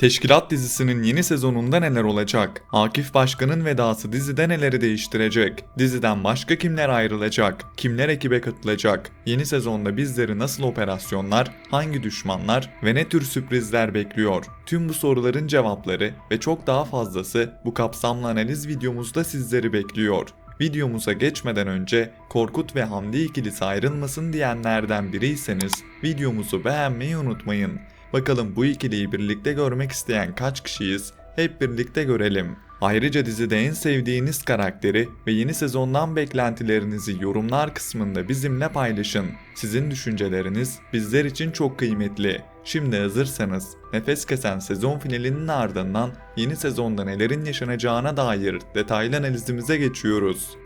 Teşkilat dizisinin yeni sezonunda neler olacak? Akif Başkan'ın vedası dizide neleri değiştirecek? Diziden başka kimler ayrılacak? Kimler ekibe katılacak? Yeni sezonda bizleri nasıl operasyonlar, hangi düşmanlar ve ne tür sürprizler bekliyor? Tüm bu soruların cevapları ve çok daha fazlası bu kapsamlı analiz videomuzda sizleri bekliyor. Videomuza geçmeden önce Korkut ve Hamdi ikilisi ayrılmasın diyenlerden biriyseniz videomuzu beğenmeyi unutmayın. Bakalım bu ikiliyi birlikte görmek isteyen kaç kişiyiz? Hep birlikte görelim. Ayrıca dizide en sevdiğiniz karakteri ve yeni sezondan beklentilerinizi yorumlar kısmında bizimle paylaşın. Sizin düşünceleriniz bizler için çok kıymetli. Şimdi hazırsanız nefes kesen sezon finalinin ardından yeni sezonda nelerin yaşanacağına dair detaylı analizimize geçiyoruz.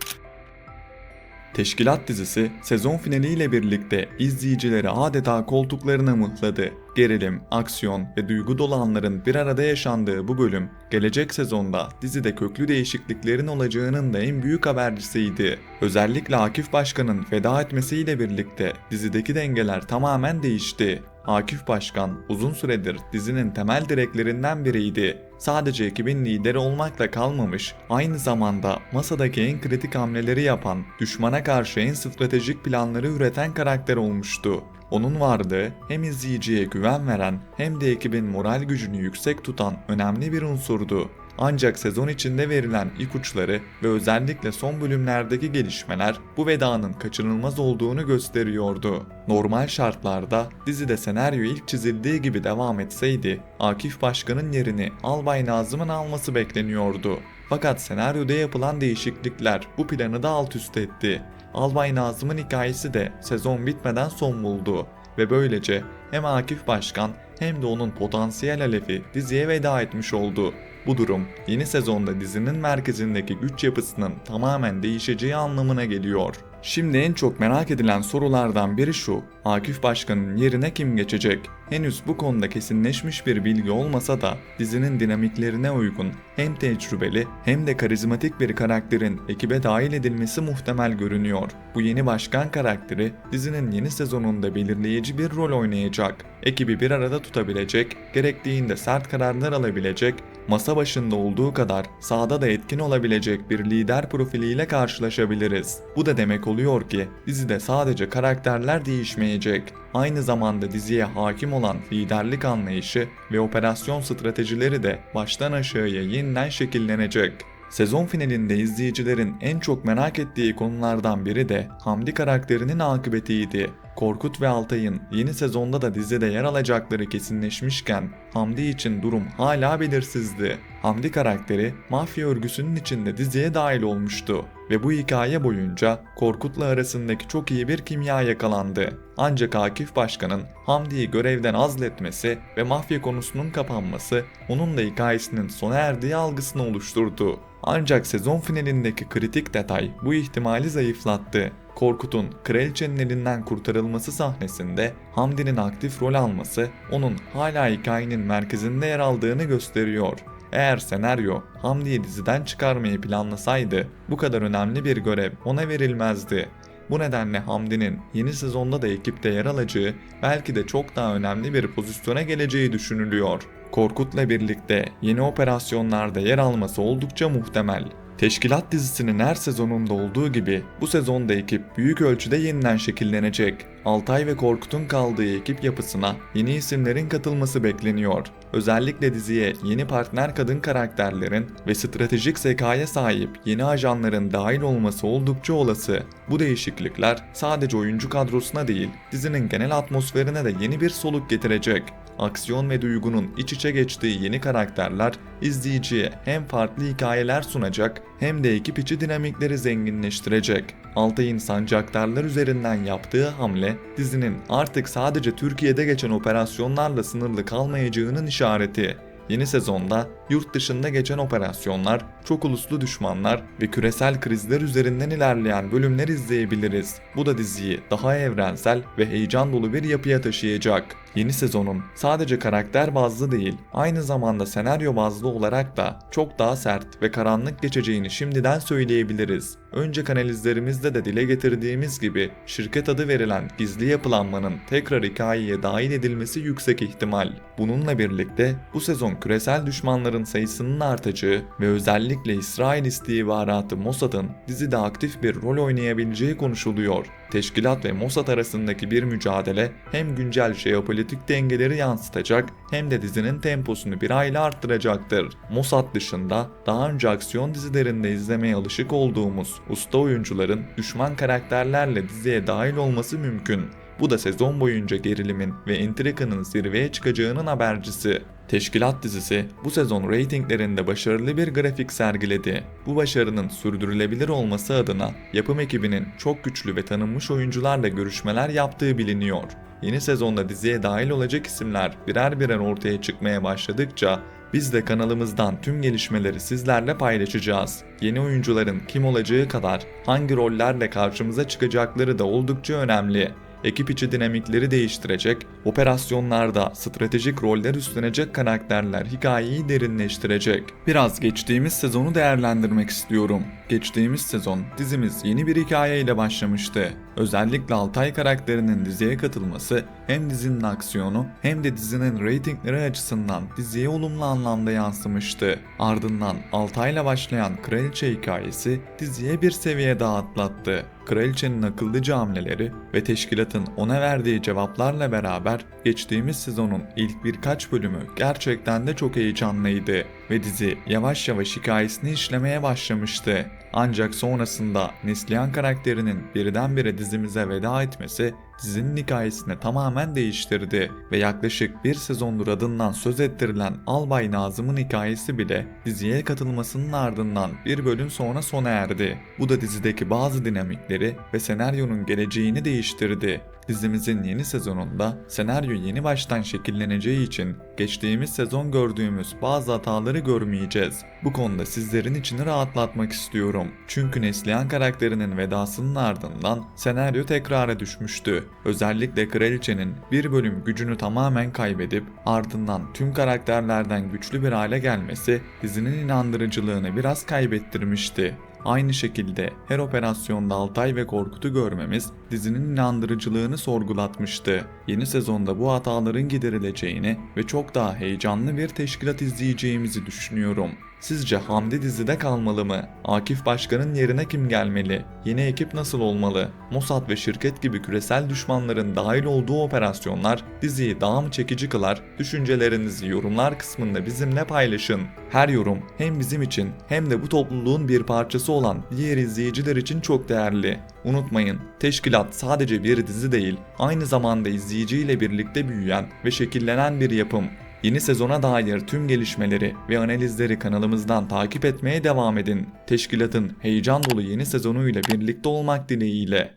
Teşkilat dizisi sezon finaliyle birlikte izleyicileri adeta koltuklarına mıhladı. Gerilim, aksiyon ve duygu dolu anların bir arada yaşandığı bu bölüm, gelecek sezonda dizide köklü değişikliklerin olacağının da en büyük habercisiydi. Özellikle Akif Başkan'ın veda etmesiyle birlikte dizideki dengeler tamamen değişti. Akif Başkan uzun süredir dizinin temel direklerinden biriydi. Sadece ekibin lideri olmakla kalmamış, aynı zamanda masadaki en kritik hamleleri yapan, düşmana karşı en stratejik planları üreten karakter olmuştu. Onun varlığı hem izleyiciye güven veren hem de ekibin moral gücünü yüksek tutan önemli bir unsurdu. Ancak sezon içinde verilen ipuçları ve özellikle son bölümlerdeki gelişmeler bu vedanın kaçınılmaz olduğunu gösteriyordu. Normal şartlarda dizide senaryo ilk çizildiği gibi devam etseydi Akif Başkan'ın yerini Albay Nazım'ın alması bekleniyordu. Fakat senaryoda yapılan değişiklikler bu planı da alt üst etti. Albay Nazım'ın hikayesi de sezon bitmeden son buldu ve böylece hem Akif Başkan hem de onun potansiyel alefi diziye veda etmiş oldu. Bu durum yeni sezonda dizinin merkezindeki güç yapısının tamamen değişeceği anlamına geliyor. Şimdi en çok merak edilen sorulardan biri şu, Akif Başkan'ın yerine kim geçecek? Henüz bu konuda kesinleşmiş bir bilgi olmasa da dizinin dinamiklerine uygun hem tecrübeli hem de karizmatik bir karakterin ekibe dahil edilmesi muhtemel görünüyor. Bu yeni başkan karakteri dizinin yeni sezonunda belirleyici bir rol oynayacak. Ekibi bir arada tutabilecek, gerektiğinde sert kararlar alabilecek, masa başında olduğu kadar sahada da etkin olabilecek bir lider profiliyle karşılaşabiliriz. Bu da demek oluyor ki dizide sadece karakterler değişmeyecek. Aynı zamanda diziye hakim olan liderlik anlayışı ve operasyon stratejileri de baştan aşağıya yeniden şekillenecek. Sezon finalinde izleyicilerin en çok merak ettiği konulardan biri de Hamdi karakterinin akıbetiydi. Korkut ve Altay'ın yeni sezonda da dizide yer alacakları kesinleşmişken Hamdi için durum hala belirsizdi. Hamdi karakteri mafya örgüsünün içinde diziye dahil olmuştu ve bu hikaye boyunca Korkut'la arasındaki çok iyi bir kimya yakalandı. Ancak Akif Başkan'ın Hamdi'yi görevden azletmesi ve mafya konusunun kapanması onun da hikayesinin sona erdiği algısını oluşturdu. Ancak sezon finalindeki kritik detay bu ihtimali zayıflattı. Korkut'un kraliçenin elinden kurtarılması sahnesinde Hamdi'nin aktif rol alması onun hala hikayenin merkezinde yer aldığını gösteriyor. Eğer senaryo Hamdi'yi diziden çıkarmayı planlasaydı bu kadar önemli bir görev ona verilmezdi. Bu nedenle Hamdi'nin yeni sezonda da ekipte yer alacağı belki de çok daha önemli bir pozisyona geleceği düşünülüyor. Korkut'la birlikte yeni operasyonlarda yer alması oldukça muhtemel. Teşkilat dizisinin her sezonunda olduğu gibi bu sezonda ekip büyük ölçüde yeniden şekillenecek. Altay ve Korkut'un kaldığı ekip yapısına yeni isimlerin katılması bekleniyor. Özellikle diziye yeni partner kadın karakterlerin ve stratejik zekaya sahip yeni ajanların dahil olması oldukça olası. Bu değişiklikler sadece oyuncu kadrosuna değil, dizinin genel atmosferine de yeni bir soluk getirecek. Aksiyon ve duygunun iç içe geçtiği yeni karakterler izleyiciye hem farklı hikayeler sunacak hem de ekip içi dinamikleri zenginleştirecek. Altay'ın sancaktarlar üzerinden yaptığı hamle dizinin artık sadece Türkiye'de geçen operasyonlarla sınırlı kalmayacağının işareti. Yeni sezonda yurt dışında geçen operasyonlar, çok uluslu düşmanlar ve küresel krizler üzerinden ilerleyen bölümler izleyebiliriz. Bu da diziyi daha evrensel ve heyecan dolu bir yapıya taşıyacak. Yeni sezonun sadece karakter bazlı değil, aynı zamanda senaryo bazlı olarak da çok daha sert ve karanlık geçeceğini şimdiden söyleyebiliriz. Önceki analizlerimizde de dile getirdiğimiz gibi şirket adı verilen gizli yapılanmanın tekrar hikayeye dahil edilmesi yüksek ihtimal. Bununla birlikte bu sezon küresel düşmanların sayısının artacağı ve özellikle İsrail istihbaratı Mossad'ın dizide aktif bir rol oynayabileceği konuşuluyor. Teşkilat ve Mossad arasındaki bir mücadele hem güncel jeopolitik dengeleri yansıtacak hem de dizinin temposunu bir aile arttıracaktır. Mossad dışında daha önce aksiyon dizilerinde izlemeye alışık olduğumuz usta oyuncuların düşman karakterlerle diziye dahil olması mümkün. Bu da sezon boyunca gerilimin ve intrikanın zirveye çıkacağının habercisi. Teşkilat dizisi bu sezon reytinglerinde başarılı bir grafik sergiledi. Bu başarının sürdürülebilir olması adına yapım ekibinin çok güçlü ve tanınmış oyuncularla görüşmeler yaptığı biliniyor. Yeni sezonda diziye dahil olacak isimler birer birer ortaya çıkmaya başladıkça biz de kanalımızdan tüm gelişmeleri sizlerle paylaşacağız. Yeni oyuncuların kim olacağı kadar hangi rollerle karşımıza çıkacakları da oldukça önemli ekip içi dinamikleri değiştirecek, operasyonlarda stratejik roller üstlenecek karakterler hikayeyi derinleştirecek. Biraz geçtiğimiz sezonu değerlendirmek istiyorum. Geçtiğimiz sezon dizimiz yeni bir hikayeyle başlamıştı. Özellikle Altay karakterinin diziye katılması hem dizinin aksiyonu hem de dizinin reytingleri açısından diziye olumlu anlamda yansımıştı. Ardından Altay'la başlayan kraliçe hikayesi diziye bir seviye daha atlattı. Kraliçenin akıllıca hamleleri ve teşkilatın ona verdiği cevaplarla beraber geçtiğimiz sezonun ilk birkaç bölümü gerçekten de çok heyecanlıydı ve dizi yavaş yavaş hikayesini işlemeye başlamıştı. Ancak sonrasında Neslihan karakterinin birdenbire dizimize veda etmesi dizinin hikayesini tamamen değiştirdi ve yaklaşık bir sezondur adından söz ettirilen Albay Nazım'ın hikayesi bile diziye katılmasının ardından bir bölüm sonra sona erdi. Bu da dizideki bazı dinamikleri ve senaryonun geleceğini değiştirdi. Dizimizin yeni sezonunda senaryo yeni baştan şekilleneceği için geçtiğimiz sezon gördüğümüz bazı hataları görmeyeceğiz. Bu konuda sizlerin içini rahatlatmak istiyorum. Çünkü Neslihan karakterinin vedasının ardından senaryo tekrara düşmüştü. Özellikle kraliçenin bir bölüm gücünü tamamen kaybedip ardından tüm karakterlerden güçlü bir hale gelmesi dizinin inandırıcılığını biraz kaybettirmişti. Aynı şekilde her operasyonda Altay ve Korkut'u görmemiz dizinin inandırıcılığını sorgulatmıştı. Yeni sezonda bu hataların giderileceğini ve çok daha heyecanlı bir teşkilat izleyeceğimizi düşünüyorum. Sizce Hamdi dizide kalmalı mı? Akif Başkan'ın yerine kim gelmeli? Yeni ekip nasıl olmalı? Mossad ve şirket gibi küresel düşmanların dahil olduğu operasyonlar diziyi daha mı çekici kılar? Düşüncelerinizi yorumlar kısmında bizimle paylaşın. Her yorum hem bizim için hem de bu topluluğun bir parçası olan diğer izleyiciler için çok değerli. Unutmayın, Teşkilat sadece bir dizi değil, aynı zamanda izleyiciyle birlikte büyüyen ve şekillenen bir yapım. Yeni sezona dair tüm gelişmeleri ve analizleri kanalımızdan takip etmeye devam edin. Teşkilatın heyecan dolu yeni sezonuyla birlikte olmak dileğiyle.